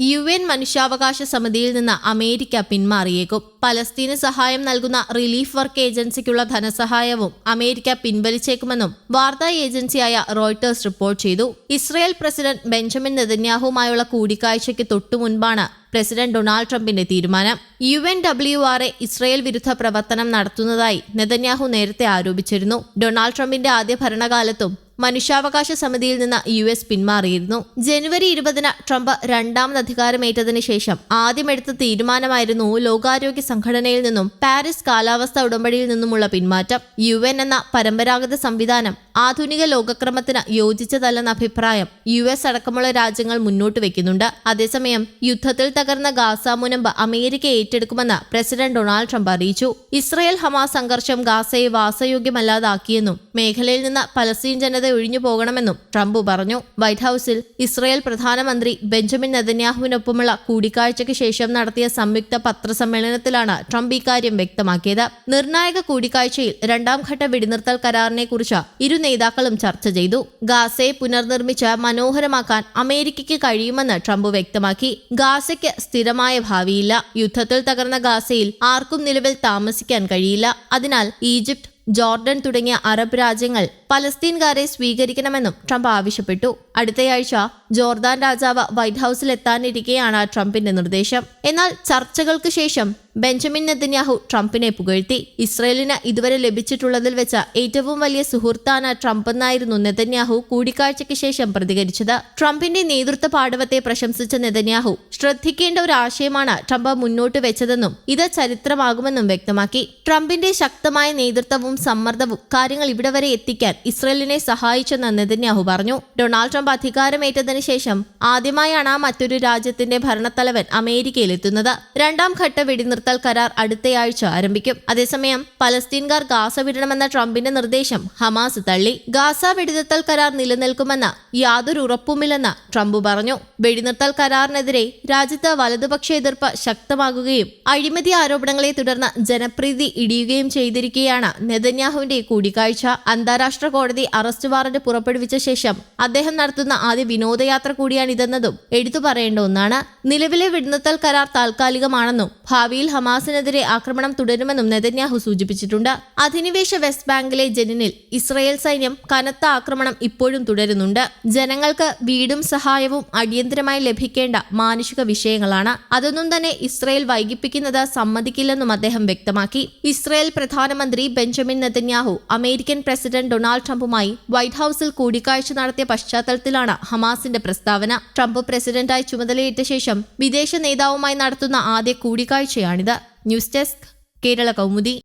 U N മനുഷ്യാവകാശ സമിതിയിൽ നിന്ന് അമേരിക്ക പിന്മാറിയേക്കും. പലസ്തീന് സഹായം നൽകുന്ന റിലീഫ് വർക്ക് ഏജൻസിക്കുള്ള ധനസഹായവും അമേരിക്ക പിൻവലിച്ചേക്കുമെന്നും വാർത്താ ഏജൻസിയായ റോയിട്ടേഴ്സ് റിപ്പോർട്ട് ചെയ്തു. ഇസ്രയേൽ പ്രസിഡന്റ് ബെഞ്ചമിൻ നെതന്യാഹുമായുള്ള കൂടിക്കാഴ്ചയ്ക്ക് തൊട്ടു മുൻപാണ് പ്രസിഡന്റ് ഡൊണാൾഡ് ട്രംപിന്റെ തീരുമാനം. U N W R A Israel വിരുദ്ധ പ്രവർത്തനം നടത്തുന്നതായി നെതന്യാഹു നേരത്തെ ആരോപിച്ചിരുന്നു. ഡൊണാൾഡ് ട്രംപിന്റെ ആദ്യ ഭരണകാലത്തും മനുഷ്യാവകാശ സമിതിയിൽ നിന്ന് യു എസ് പിന്മാറിയിരുന്നു. ജനുവരി ഇരുപതിന് ട്രംപ് രണ്ടാമത് അധികാരമേറ്റതിനു ശേഷം ആദ്യമെടുത്ത തീരുമാനമായിരുന്നു ലോകാരോഗ്യ സംഘടനയിൽ നിന്നും പാരീസ് കാലാവസ്ഥ ഉടമ്പടിയിൽ നിന്നുമുള്ള പിന്മാറ്റം. യു എന്ന പരമ്പരാഗത സംവിധാനം ആധുനിക ലോകക്രമത്തിന് യോജിച്ചതല്ലെന്ന അഭിപ്രായം യു എസ് അടക്കമുള്ള രാജ്യങ്ങൾ മുന്നോട്ട് വെക്കുന്നുണ്ട്. അതേസമയം യുദ്ധത്തിൽ തകർന്ന ഗാസ മുനമ്പ് അമേരിക്ക ഏറ്റെടുക്കുമെന്ന് പ്രസിഡന്റ് ഡൊണാൾഡ് ട്രംപ് അറിയിച്ചു. ഇസ്രയേൽ ഹമാസ് സംഘർഷം ഗാസയെ വാസയോഗ്യമല്ലാതാക്കിയെന്നും മേഖലയിൽ നിന്ന് പലസ്തീൻ ജനത ഒഴിഞ്ഞു പോകണമെന്നും ട്രംപ് പറഞ്ഞു. വൈറ്റ് ഹൌസിൽ ഇസ്രയേൽ പ്രധാനമന്ത്രി ബെഞ്ചമിൻ നെതന്യാഹുവിനൊപ്പമുള്ള കൂടിക്കാഴ്ചയ്ക്ക് ശേഷം നടത്തിയ സംയുക്ത പത്രസമ്മേളനത്തിലാണ് ട്രംപ് ഇക്കാര്യം വ്യക്തമാക്കിയത്. നിർണായക കൂടിക്കാഴ്ചയിൽ രണ്ടാം ഘട്ട വെടിനിർത്തൽ കരാറിനെക്കുറിച്ച് ഇരു നേതാക്കളും ചർച്ച ചെയ്തു. ഗാസയെ പുനർനിർമ്മിച്ച് മനോഹരമാക്കാൻ അമേരിക്കയ്ക്ക് കഴിയുമെന്ന് ട്രംപ് വ്യക്തമാക്കി. ഗാസയ്ക്ക് സ്ഥിരമായ ഭാവിയില്ല. യുദ്ധത്തിൽ തകർന്ന ഗാസയിൽ ആർക്കും നിലവിൽ താമസിക്കാൻ കഴിയില്ല. അതിനാൽ ഈജിപ്ത് ജോർഡൻ തുടങ്ങിയ അറബ് രാജ്യങ്ങൾ പലസ്തീൻകാരെ സ്വീകരിക്കണമെന്നും ട്രംപ് ആവശ്യപ്പെട്ടു. അടുത്തയാഴ്ച ജോർദാൻ രാജാവ് വൈറ്റ് ഹൌസിൽ എത്താനിരിക്കെയാണ് ട്രംപിന്റെ നിർദ്ദേശം. എന്നാൽ ചർച്ചകൾക്ക് ശേഷം ബെഞ്ചമിൻ നെതന്യാഹു ട്രംപിനെ പുകഴ്ത്തി. ഇസ്രയേലിന് ഇതുവരെ ലഭിച്ചിട്ടുള്ളതിൽ വെച്ച ഏറ്റവും വലിയ സുഹൃത്താണ് ട്രംപ് എന്നായിരുന്നു നെതന്യാഹു കൂടിക്കാഴ്ചയ്ക്ക് ശേഷം പ്രതികരിച്ചത്. ട്രംപിന്റെ നേതൃത്വ പാടവത്തെ പ്രശംസിച്ച നെതന്യാഹു ശ്രദ്ധിക്കേണ്ട ഒരു ആശയമാണ് ട്രംപ് മുന്നോട്ട് വെച്ചതെന്നും ഇത് ചരിത്രമാകുമെന്നും വ്യക്തമാക്കി. ട്രംപിന്റെ ശക്തമായ നേതൃത്വവും സമ്മർദ്ദവും കാര്യങ്ങൾ ഇവിടെ വരെ എത്തിക്കാൻ ഇസ്രയേലിനെ സഹായിച്ചെന്ന് നെതന്യാഹു പറഞ്ഞു. ഡൊണാൾഡ് ട്രംപ് അധികാരമേറ്റതിനു ശേഷം ആദ്യമായാണ് ആ മറ്റൊരു രാജ്യത്തിന്റെ ഭരണത്തലവൻ അമേരിക്കയിലെത്തുന്നത്. രണ്ടാം ഘട്ട വെടിനിർത്തൽ കരാർ അടുത്തയാഴ്ച ആരംഭിക്കും. അതേസമയം പലസ്തീൻകാർ ഗാസ വിടണമെന്ന ട്രംപിന്റെ നിർദ്ദേശം ഹമാസ് തള്ളി. ഗാസ വെടിനിർത്തൽ കരാർ നിലനിൽക്കുമെന്ന് യാതൊരു ഉറപ്പുമില്ലെന്ന് ട്രംപ് പറഞ്ഞു. വെടിനിർത്തൽ കരാറിനെതിരെ രാജ്യത്ത് വലതുപക്ഷ എതിർപ്പ് ശക്തമാകുകയും അഴിമതി ആരോപണങ്ങളെ തുടർന്ന് ജനപ്രീതി ഇടിയുകയും ചെയ്തിരിക്കെയാണ് നെതന്യാഹുവിന്റെ കൂടിക്കാഴ്ച അന്താരാഷ്ട്ര കോടതി അറസ്റ്റ് വാറന്റ് പുറപ്പെടുവിച്ച ശേഷം അദ്ദേഹം നടത്തുന്ന ആദ്യ വിനോദയാത്ര കൂടിയാണിതെന്നതും എടുത്തു പറയേണ്ട ഒന്നാണ്. നിലവിലെ വെടിനിർത്തൽ കരാർ താൽക്കാലികമാണെന്നും ഭാവിയിൽ ഹമാസിനെതിരെ ആക്രമണം തുടരുമെന്നും നെതന്യാഹു സൂചിപ്പിച്ചിട്ടുണ്ട്. അധിനിവേശ വെസ്റ്റ് ബാങ്കിലെ ജനിനിൽ ഇസ്രയേൽ സൈന്യം കനത്ത ആക്രമണം ഇപ്പോഴും തുടരുന്നുണ്ട്. ജനങ്ങൾക്ക് വീടും സഹായവും അടിയന്തരമായി ലഭിക്കേണ്ട മാനുഷിക വിഷയങ്ങളാണ്. അതൊന്നും തന്നെ ഇസ്രയേൽ വൈകിപ്പിക്കുന്നത് സമ്മതിക്കില്ലെന്നും അദ്ദേഹം വ്യക്തമാക്കി. ഇസ്രയേൽ പ്രധാനമന്ത്രി Benjamin Netanyahu American president Donald ട്രംപുമായി white ഹൌസിൽ കൂടിക്കാഴ്ച നടത്തിയ പശ്ചാത്തലത്തിലാണ് ഹമാസിന്റെ പ്രസ്താവന. ട്രംപ് പ്രസിഡന്റായി ചുമതലയേറ്റ ശേഷം വിദേശ നേതാവുമായി നടത്തുന്ന ആദ്യ കൂടിക്കാഴ്ചയാണിത്. News desk Kerala Kaumudi.